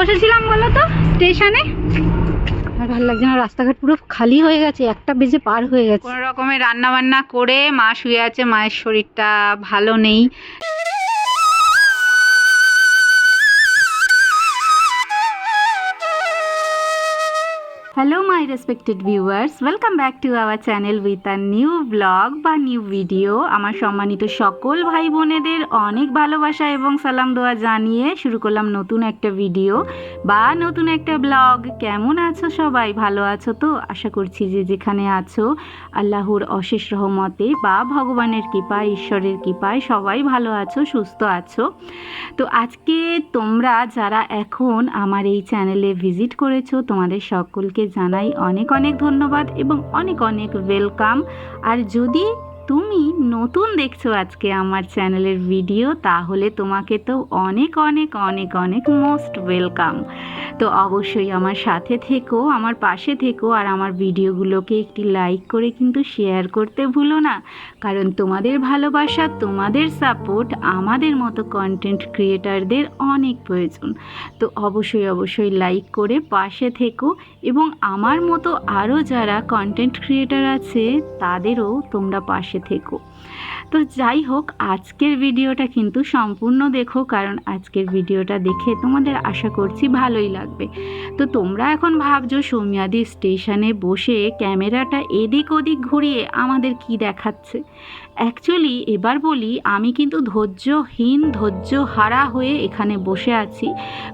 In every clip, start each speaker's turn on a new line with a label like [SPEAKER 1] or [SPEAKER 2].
[SPEAKER 1] বসেছিলাম বলো তো, স্টেশনে। আর ভালো লাগছে না, রাস্তাঘাট পুরো খালি হয়ে গেছে, একটা বেজে পার হয়ে গেছে। কোনো রকমের রান্না বান্না করে মা শুয়ে আছে, মায়ের শরীরটা ভালো নেই। Hello my respected viewers welcome back to our channel with a new blog বা নিউ ভিডিও আমার সম্মানিত সকল ভাই বোনেদের অনেক ভালোবাসা এবং সালাম দোয়া জানিয়ে শুরু করলাম নতুন একটা ভিডিও বা নতুন একটা ব্লগ কেমন আছো সবাই? ভালো আছো তো? আশা করছি যে যেখানে আছো, আল্লাহর অশেষ রহমতে বা ভগবানের কৃপায়, ঈশ্বরের কৃপায় সবাই ভালো আছো, সুস্থ আছো। তো আজকে তোমরা যারা এখন আমার এই চ্যানেলে ভিজিট করেছ, তোমাদের সকলকে জানাই অনেক অনেক ধন্যবাদ এবং অনেক অনেক ওয়েলকাম আর যদি তুমি নতুন দেখছ আজকে আমার চ্যানেলের ভিডিও, তাহলে তোমাকে তো অনেক অনেক অনেক অনেক মোস্ট ওয়েলকাম তো অবশ্যই আমার সাথে থেকো, আমার পাশে থেকো, আর আমার ভিডিওগুলোকে একটি লাইক করে কিন্তু শেয়ার করতে ভুলো না। কারণ তোমাদের ভালোবাসা, তোমাদের সাপোর্ট আমাদের মতো কন্টেন্ট ক্রিয়েটারদের অনেক প্রয়োজন। তো অবশ্যই অবশ্যই লাইক করে পাশে থেকো, এবং আমার মতো আরও যারা কন্টেন্ট ক্রিয়েটার আছে, তাদেরও তোমরা পাশে থেকো। তো যাই হোক, আজকের ভিডিওটা কিন্তু সম্পূর্ণ দেখো, কারণ আজকের ভিডিওটা দেখে তোমাদের আশা করছি ভালোই লাগবে। তো তোমরা এখন ভাবছ, সৌমিয়াদি স্টেশনে বসে ক্যামেরাটা এদিক ওদিক ঘুরিয়ে আমাদের কি দেখাচ্ছে? অ্যাকচুয়ালি এবার বলি, আমি কিন্তু ধৈর্যহীন ধৈর্য হারা হয়ে এখানে বসে আছি,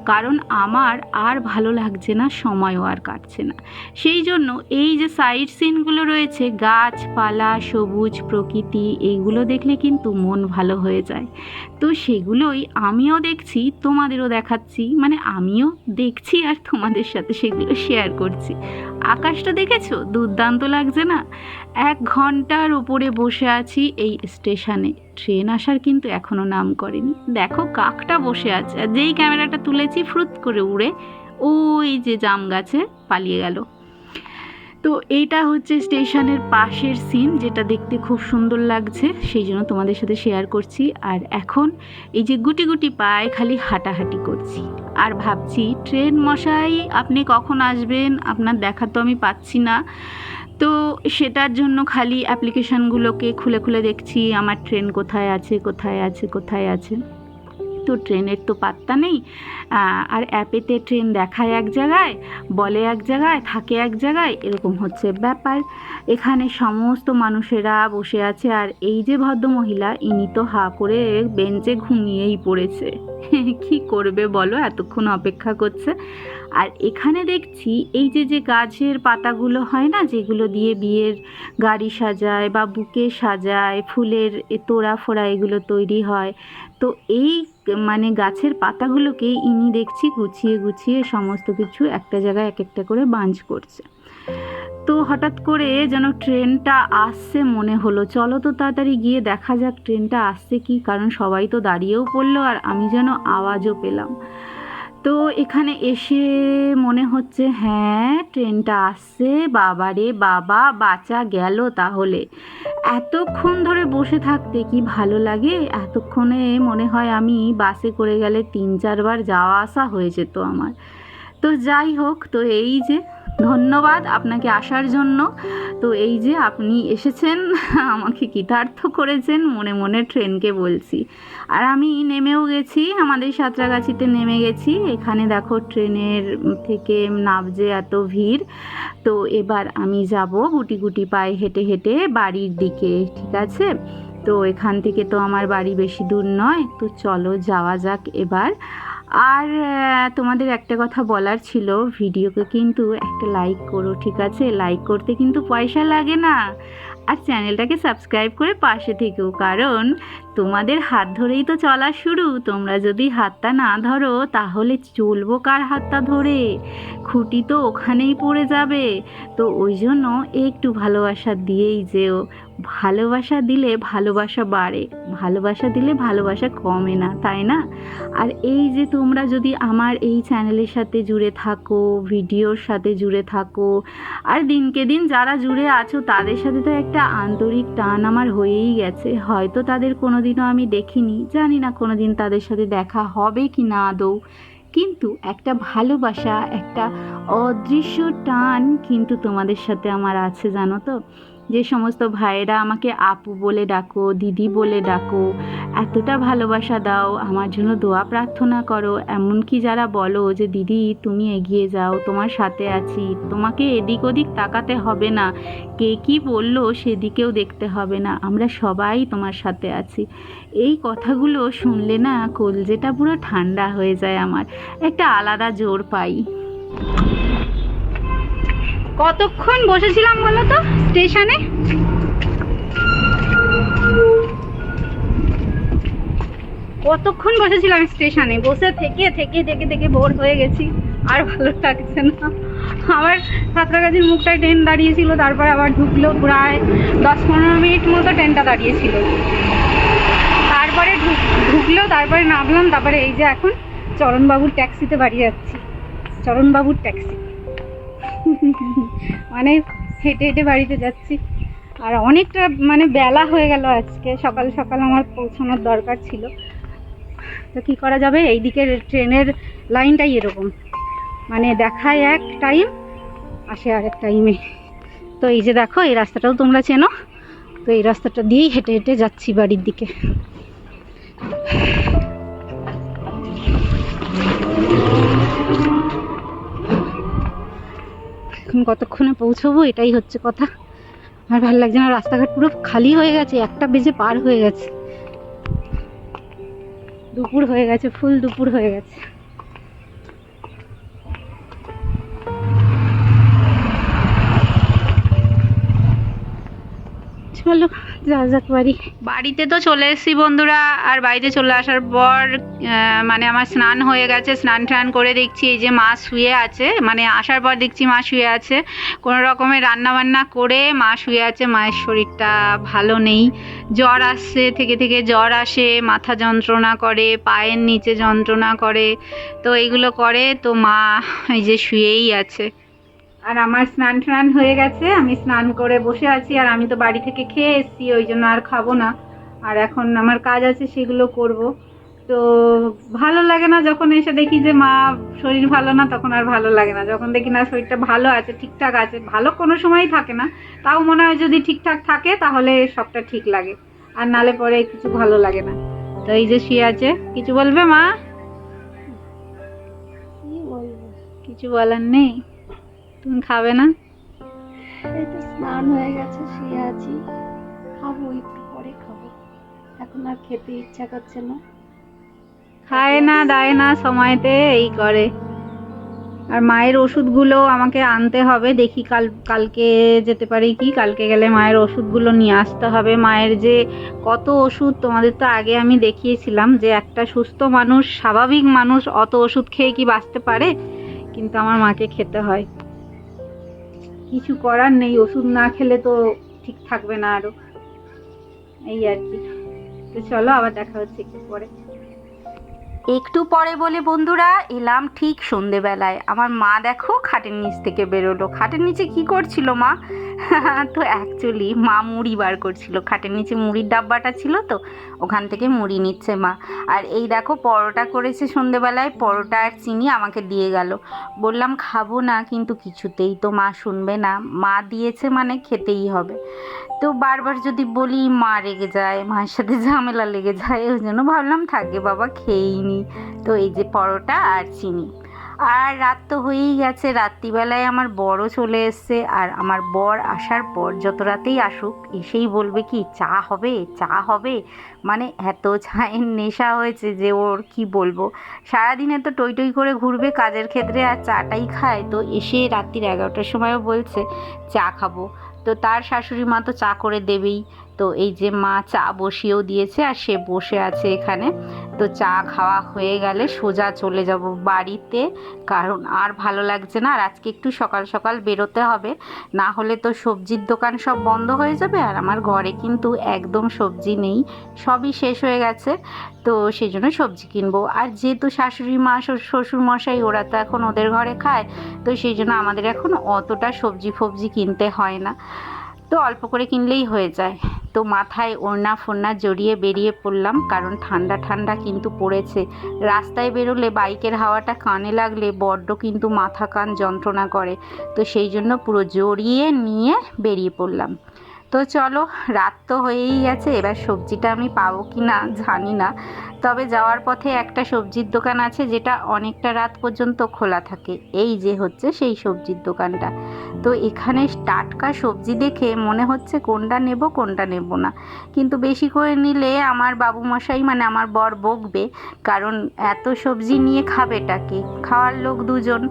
[SPEAKER 1] কারণ আমার আর ভালো লাগছে না, সময়ও আর কাটছে না। সেই জন্য এই যে সাইড সিনগুলো রয়েছে, গাছপালা, সবুজ প্রকৃতি এইগুলো দেখলে কিন্তু মন ভালো হয়ে যায়। তো সেগুলোই আমিও দেখছি, তোমাদেরও দেখাচ্ছি মানে আমিও দেখছি আর তোমাদের সাথে সেগুলো শেয়ার করছি। আকাশটা দেখেছ? দুর্দান্ত লাগছে না? এক ঘণ্টার উপরে বসে আছি এই স্টেশনে। ট্রেন আসার কিন্তু এখনও নাম করেনি। দেখো কাকটা বসে আছে। আর যেই ক্যামেরাটা তুলেছি, ফ্রুত করে উড়ে ওই যে জাম গাছে পালিয়ে গেল। তো এইটা হচ্ছে স্টেশনের পাশের সিন, যেটা দেখতে খুব সুন্দর লাগছে। সেই জন্য তোমাদের সাথে শেয়ার করছি। আর এখন এই যে গুটি গুটি পায়ে খালি হাঁটাহাঁটি করছি। আর ভাবছি, ট্রেন মশাই, আপনি কখন আসবেন? আপনার দেখা তো আমি পাচ্ছি না। তো সেটার জন্য খালি অ্যাপ্লিকেশানগুলোকে খুলে খুলে দেখছি, আমার ট্রেন কোথায় আছে কোথায় আছে কোথায় আছে। তো ট্রেনের তো পাত্তা নেই আর অ্যাপেতে ট্রেন দেখায় এক জায়গায়, বলে এক জায়গায়, থাকে এক জায়গায়, এরকম হচ্ছে ব্যাপার। এখানে সমস্ত মানুষেরা বসে আছে আর এই যে ভদ্রমহিলা, ইনি তো হা করে বেঞ্চে ঘুমিয়েই পড়েছে। কি করবে বলো, এতক্ষণ অপেক্ষা করছে। আর এখানে দেখছি, এই যে যে গাছের পাতাগুলো হয় না, যেগুলো দিয়ে বিয়ের গাড়ি সাজায় বা বুকে সাজায়, ফুলের তোড়া ফোড়া এগুলো তৈরি হয় তো এই মানে গাছের পাতাগুলোকে ইনি দেখছি গুছিয়ে গুছিয়ে সমস্ত কিছু একটা জায়গায় এক একটা করে বাঞ্চ করছে। তো হঠাৎ করে যেন ট্রেনটা আসছে মনে হলো। চলো তো তাড়াতাড়ি গিয়ে দেখা যাক ট্রেনটা আসছে কি, কারণ সবাই তো দাঁড়িয়েও পড়ল আর আমি যেন আওয়াজও পেলাম। তো এখানে এসে মনে হচ্ছে হ্যাঁ ট্রেনটা আসছে, বাবারে বাবা বাঁচা গেল তাহলে। এতক্ষণ ধরে বসে থাকতে কি ভালো লাগে? এতক্ষণে মনে হয় আমি বাসে করে গেলে তিন, চারবার যাওয়া আসা হয়ে যেত আমার। তো যাই হোক, তো এই যে ধন্যবাদ আপনাকে আসার জন্য। তো এই যে আপনি এসেছেন, আমাকে কৃতার্থ করেছেন, মনে মনে ট্রেনকে বলছি। আর আমি নেমেও গেছি, আমাদের সাঁতরাগাছিতে নেমে গেছি। এখানে দেখো ট্রেনের থেকে নাবজে এত ভিড়। তো এবার আমি যাব গুটি গুটি পায়ে হেঁটে হেঁটে বাড়ির দিকে, ঠিক আছে? তো এখান থেকে তো আমার বাড়ি বেশি দূর নয়। তো চলো যাওয়া যাক এবার। আর তোমাদের একটা কথা বলার ছিল, ভিডিওকে কিন্তু একটা লাইক করো, ঠিক আছে? লাইক করতে কিন্তু পয়সা লাগে না। আর চ্যানেলটাকে সাবস্ক্রাইব করে পাশে থেকেও কারণ তোমাদের হাত ধরেই তো চলা শুরু। তোমরা যদি হাতটা না ধরো, তাহলে চলবো কার হাতটা ধরে? খুঁটি তো ওখানেই পড়ে যাবে। তো ওই জন্য একটু ভালোবাসা দিয়েই যেও। ভালোবাসা দিলে ভালোবাসা বাড়ে, ভালোবাসা দিলে ভালোবাসা কমে না, তাই না? আর এই যে তোমরা যদি আমার এই চ্যানেলের সাথে জুড়ে থাকো ভিডিওর সাথে জুড়ে থাকো, আর দিনকে দিন যারা জুড়ে আছো তাদের সাথে তো একটা আন্তরিক টান আমার হয়েই গেছে। হয়তো তাদের কোনোদিনও আমি দেখিনি, জানি না কোনোদিন তাদের সাথে দেখা হবে কি না আদৌ। কিন্তু একটা ভালোবাসা, একটা অদৃশ্য টান কিন্তু তোমাদের সাথে আমার আছে, জানো তো? যে সমস্ত ভাইয়েরা আমাকে আপু বলে ডাকো, দিদি বলে ডাকো, এতটা ভালোবাসা দাও, আমার জন্য দোয়া প্রার্থনা করো। এমনকি যারা বলো যে, দিদি, তুমি এগিয়ে যাও, তোমার সাথে আছি, তোমাকে এদিক ওদিক তাকাতে হবে না। কে কি বলল সেদিকেও দেখতে হবে না। আমরা সবাই তোমার সাথে আছি। এই কথাগুলো শুনলে না, কলজেটা পুরো ঠান্ডা হয়ে যায় আমার। একটা আলাদা জোর পাই। কতক্ষণ বসেছিলাম বলো তো স্টেশনে? কতক্ষণ বসেছিলাম স্টেশনে? বসে থেকে থেকে থেকে থেকে বোর হয়ে গেছি। আর ভালো লাগছে না। আবার সাঁতরাগাছির মুখটায় ট্রেন দাঁড়িয়েছিল, তারপর আবার ঢুকলো প্রায় দশ পনেরো মিনিট মতো ট্রেনটা দাঁড়িয়েছিল। তারপরে ঢুক, ঢুকলো, তারপরে নামলাম, তারপরে এই যে এখন চরণবাবুর ট্যাক্সিতে বাড়ি যাচ্ছি। চরণবাবুর ট্যাক্সি মানে হেঁটে হেঁটে বাড়িতে যাচ্ছি। আর অনেকটা মানে বেলা হয়ে গেল আজকে। সকাল সকাল আমার পৌঁছানোর দরকার ছিল। তো কী করা যাবে? এই দিকের ট্রেনের লাইনটাই এরকম। মানে দেখায় এক টাইম, আসে আরেক টাইমে। তো এই যে দেখো, এই রাস্তাটাও তোমরা চেনো। তো এই রাস্তাটা দিয়েই হেঁটে হেঁটে যাচ্ছি বাড়ির দিকে। এখন কতক্ষণে পৌঁছবো, এটাই হচ্ছে কথা। আমার ভালো লাগছে না, রাস্তাঘাট পুরো খালি হয়ে গেছে, একটা বেজে পার হয়ে গেছে। দুপুর হয়ে গেছে, ফুল দুপুর হয়ে গেছে। চলো। বাড়িতে তো চলে এসেছি বন্ধুরা, আর বাড়িতে চলে আসার পর মানে আমার স্নান হয়ে গেছে, স্নান টান করে দেখছি এই যে মা শুয়ে আছে মানে আসার পর দেখছি মা শুয়ে আছে। কোনো রকমের রান্না বান্না করে মা শুয়ে আছে, মায়ের শরীরটা ভালো নেই। জ্বর আসছে, থেকে থেকে জ্বর আসে, মাথা যন্ত্রণা করে, পায়ের নিচে যন্ত্রণা করে। তো এইগুলো করে, তো মা এই যে শুয়েই আছে। আর আমার স্নান টান হয়ে গেছে আমি স্নান করে বসে আছি আর আমি তো বাড়ি থেকে খেয়ে এসেছি ওই জন্য আর খাব না। আর এখন আমার কাজ আছে সেগুলো করব। তো ভালো লাগে না যখন এসে দেখি যে মা শরীর ভালো না তখন আর ভালো লাগে না। যখন দেখি না শরীরটা ভালো আছে ঠিকঠাক আছে ভালো কোনো সময়ই থাকে না তাও মনে হয় যদি ঠিকঠাক থাকে তাহলে সবটা ঠিক লাগে। আর নালে পরে কিছু ভালো লাগে না। তো এই যে শুয়ে আছে কিছু বলবে মা? কিছু বলার নেই। তুমি খাবে না?
[SPEAKER 2] এই তো স্নান হয়ে গেছে শুয়ে আছি। খাব একটু পরে খাব। এখন আর খেতে ইচ্ছা করছে না।
[SPEAKER 1] খায় না দেয় না সময়তে এই করে। আর মায়ের ওষুধগুলো আমাকে আনতে হবে। দেখি কাল কালকে যেতে পারি কি? কালকে গেলে মায়ের ওষুধগুলো নিয়ে আসতে হবে। মায়ের যে কত ওষুধ তোমাদের তো আগে আমি দেখিয়েছিলাম যে একটা সুস্থ মানুষ স্বাভাবিক মানুষ অত ওষুধ খেয়ে কি বাঁচতে পারে? কিন্তু আমার মাকে খেতে হয়। কিছু করার নেই, ওষুধ না খেলে তো ঠিক থাকবে না আরও। এই আর কি। তো চলো আবার দেখা হচ্ছে একটু পরে। একটু পরে বলে, বন্ধুরা, এলাম ঠিক সন্ধেবেলায়। আমার মা দেখো খাটের নিচ থেকে বেরোলো। খাটের নিচে কি করছিল মা? তো অ্যাকচুয়ালি মা মুড়ি বার করছিল। খাটের নিচে মুড়ির ডাব্বাটা ছিল তো, ওখান থেকে মুড়ি নিচ্ছে মা। আর এই দেখো, পরোটা করেছে সন্ধেবেলায়, পরোটা আর চিনি আমাকে দিয়ে গেল। বললাম, খাব না, কিন্তু কিছুতেই তো মা শুনবে না। মা দিয়েছে মানে খেতেই হবে। তো বারবার যদি বলি, মা রেগে যায়, মায়ের সাথে ঝামেলা লেগে যায়, ওই জন্য ভাবলাম, থাকে বাবা, খেয়েই নি। তো এই যে পরোটা আর চিনি। আর রাত তো হয়েই গেছে, রাত্রিবেলায় আমার বড় চলে এসছে আর আমার বর আসার পর যত রাতেই আসুক, এসেই বলবে কি, চা হবে চা হবে? মানে এত চায়ের নেশা হয়েছে যে ওর কি বলব? সারাদিনে তো টই টই করে ঘুরবে কাজের ক্ষেত্রে আর চাটাই খায়। তো এসে রাত্রির এগারোটার সময়ও বলছে, চা খাব। তো তার শাশুড়ি মা তো চা করে দেবেই। তো এই যে মা চা বসিয়েও দিয়েছে আর সে বসে আছে এখানে। তো চা খাওয়া হয়ে গেলে সোজা চলে যাব বাড়িতে, কারণ আর ভালো লাগছে না। আর আজকে একটু সকাল সকাল বেরোতে হবে, না হলে তো সবজির দোকান সব বন্ধ হয়ে যাবে আর আমার ঘরে কিন্তু একদম সবজি নেই, সবই শেষ হয়ে গেছে। তো সেই জন্য সবজি কিনবো। আর যেহেতু শাশুড়ি মা, শ্বশুর- মশাই, ওরা তো এখন ওদের ঘরে খায়, তো সেই জন্য আমাদের এখন অতটা সবজি ফবজি কিনতে হয় না। তো অল্প করে কিনলেই হয়ে যায়। তো মাথায় ওড়না ফোড়না জড়িয়ে বেরিয়ে পড়লাম, কারণ ঠান্ডা ঠান্ডা কিন্তু পড়েছে। রাস্তায় বেরোলে বাইকের হাওয়াটা কানে লাগলে বড্ড কিন্তু মাথা কান যন্ত্রণা করে। তো সেই জন্য পুরো জড়িয়ে নিয়ে বেরিয়ে পড়লাম। তো চলো, রাত তো হয়েই গেছে, এবার সবজিটা আমি পাবো কি না জানি না। তবে যাওয়ার পথে একটা সবজির দোকান আছে যেটা অনেকটা রাত পর্যন্ত খোলা থাকে। এই যে হচ্ছে সেই সবজির দোকানটা। তো এখানে টাটকা সবজি দেখে মনে হচ্ছে কোনটা নেব কোনটা নেব না। কিন্তু বেশি করে নিলে আমার বাবু মশাই মানে আমার বর বকবে, কারণ এত সবজি নিয়ে খাবেটাকে খাওয়ার লোক দুজন।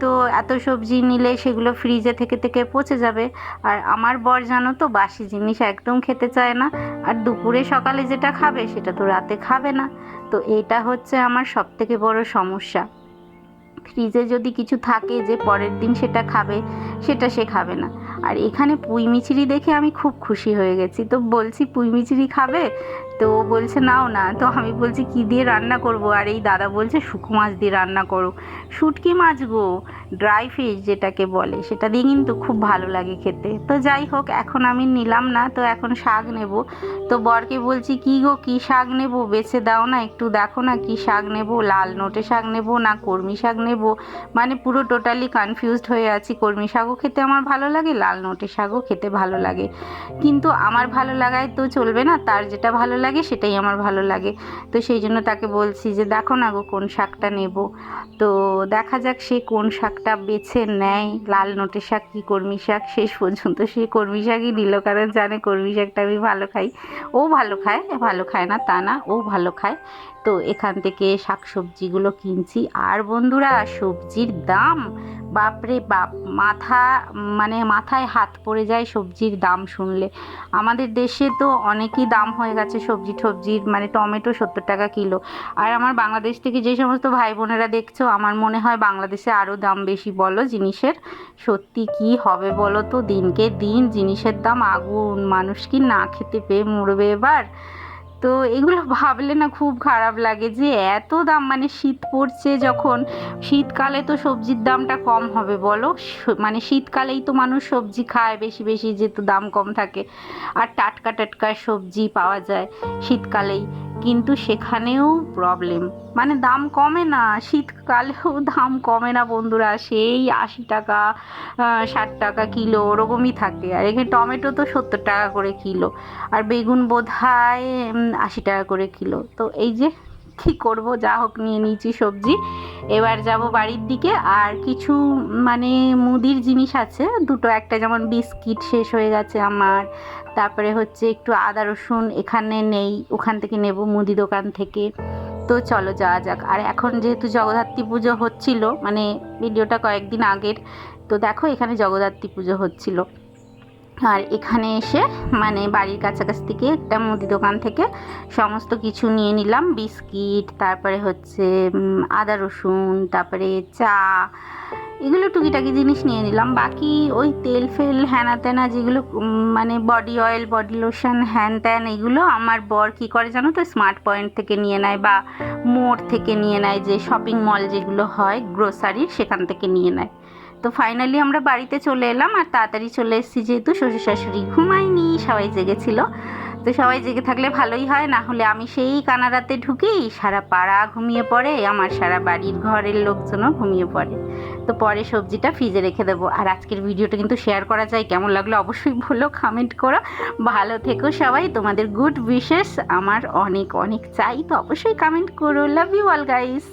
[SPEAKER 1] তো এত সবজি নিলে সেগুলো ফ্রিজে থেকে থেকে পচে যাবে। আর আমার বর জানো তো, বাসি জিনিস একদম খেতে চায় না। আর দুপুরে সকালে যেটা খাবে সেটা তো রাতে খাবে। না। তো এটা হচ্ছে আমার সব থেকে বড় সমস্যা। ফ্রিজে যদি কিছু থাকে যে পরের দিন সেটা খাবে, সেটা সে খাবে না। আর এখানে পুঁই মিচিরি দেখে আমি খুব খুশি হয়ে গেছি। তো বলছি, পুঁই মিচিরি খাবে? তো বলছে, নাও না। তো আমি বলছি, কি দিয়ে রান্না করব? আর এই দাদা বলছে শুকো মাছ দিয়ে রান্না করো। শুটকি মাছ গো ড্রাই ফিশ যেটাকে বলে, সেটা দিয়ে কিন্তু খুব ভালো লাগে খেতে। তো যাই হোক, এখন আমি নিলাম না, তো এখন শাক নেব। তো বরকে বলছি, কি গো, কি শাক নেব? বেছে দাও না, একটু দেখো না কি শাক নেব? লাল নোটে শাক নেব না কর্মী শাক নেব? মানে পুরো টোটালি কনফিউজড হয়ে আছি। কর্মী শাকও খেতে আমার ভালো লাগে, লাল নোটে শাকও খেতে ভালো লাগে। কিন্তু আমার ভালো লাগায় তো চলবে না, তার যেটা ভালো লাগে সেটাই আমার ভালো লাগে। তো সেই জন্য তাকে বলছি যে, দেখো না গো কোন শাকটা নেব। তো দেখা যাক সে কোন শাকটা বেছে নেয়, লাল নোটে শাক কি কর্মী শাক? শেষ পর্যন্ত সে কর্মী শাকই নিল, কারণ জানে কর্মী শাকটা আমি ভালো খাই। ও ভালো খায় ভালো খায় না, তা না, ও ভালো খায়। তো এখান থেকে শাক সবজিগুলো কিনছি। আর বন্ধুরা, সবজির দাম, বাপরে বাপ, মাথা মানে মাথায় হাত পড়ে যায় সবজির দাম শুনলে। আমাদের দেশে তো অনেকই দাম হয়ে গেছে সবজি টবজির মানে টমেটো সত্তর টাকা কিলো। আর আমার বাংলাদেশ থেকে যে সমস্ত ভাই বোনেরা দেখছ, আমার মনে হয় বাংলাদেশে আরও দাম বেশি বলো জিনিসের। সত্যি কি হবে বলো তো? দিনকে দিন জিনিসের দাম আগুন, মানুষ কি না খেতে পেয়ে মরবে এবার? তো এগুলো ভাবলে না খুব খারাপ লাগে যে এত দাম মানে শীত পড়ছে যখন, শীতকালে তো সবজির দামটা কম হবে বলো? মানে শীতকালেই তো মানুষ সবজি খায় বেশি বেশি যেহেতু দাম কম থাকে। আর টাটকা টাটকা সবজি পাওয়া যায় শীতকালেই। কিন্তু সেখানেও প্রবলেম মানে দাম কমে না, শীতকালেও দাম কমে না বন্ধুরা। সেই আশি টাকা ষাট টাকা কিলো, ওরকমই থাকে। আর এখানে টমেটো তো সত্তর টাকা করে কিলো। আর বেগুন বোধ হয় আশি টাকা করে কিলো। তো এই যে কী করব, যা হোক নিয়ে নিয়েছি সবজি। এবার যাব বাড়ির দিকে, আর কিছু মানে মুদির জিনিস আছে, দুটো, একটা যেমন বিস্কিট শেষ হয়ে গেছে আমার, তারপরে হচ্ছে একটু আদা রসুন এখানে নেই, ওখান থেকে নেব মুদি দোকান থেকে। তো চলো যাওয়া যাক। আর এখন যেহেতু জগদ্ধাত্রী পুজো হচ্ছিল মানে ভিডিওটা কয়েকদিন আগের, তো দেখো এখানে জগদ্ধাত্রী পুজো হচ্ছিল। আর এখানে এসে মানে বাড়ির কাছাকাছি থেকে একটা মুদি দোকান থেকে সমস্ত কিছু নিয়ে নিলাম। বিস্কিট, তারপরে হচ্ছে আদা রসুন, তারপরে চা, এগুলো টুকিটাকি জিনিস নিয়ে নিলাম। বাকি ওই তেল ফেল হ্যানা ত্যানা যেগুলো মানে বডি অয়েল বডি লোশন হ্যান ত্যান এগুলো আমার বর কী করে জানো তো স্মার্ট পয়েন্ট থেকে নিয়ে নেয় বা মোড় থেকে নিয়ে নেয়, যে শপিং মল যেগুলো হয় গ্রোসারির সেখান থেকে নিয়ে নেয়। তো ফাইনালি আমরা বাড়িতে চলে এলাম আর তাড়াতাড়ি চলে এসেছি যেহেতু শ্বশুর শাশুড়ি ঘুমায়নি, সবাই জেগেছিল। তো সবাই জেগে থাকলে ভালোই হয়, না হলে আমি সেই কানারাতে ঢুকি, সারা পাড়া ঘুমিয়ে পড়ে, আমার সারা বাড়ির ঘরের লোকজনও ঘুমিয়ে পড়ে। তো পরে সবজিটা ফ্রিজে রেখে দেবো। আর আজকের ভিডিওটা কিন্তু শেয়ার করা যায়, কেমন লাগল অবশ্যই বলো কমেন্ট করো। ভালো থেকো সবাই, তোমাদের গুড উইশেস আমার অনেক অনেক চাই, তো অবশ্যই কমেন্ট করো। Love you all guys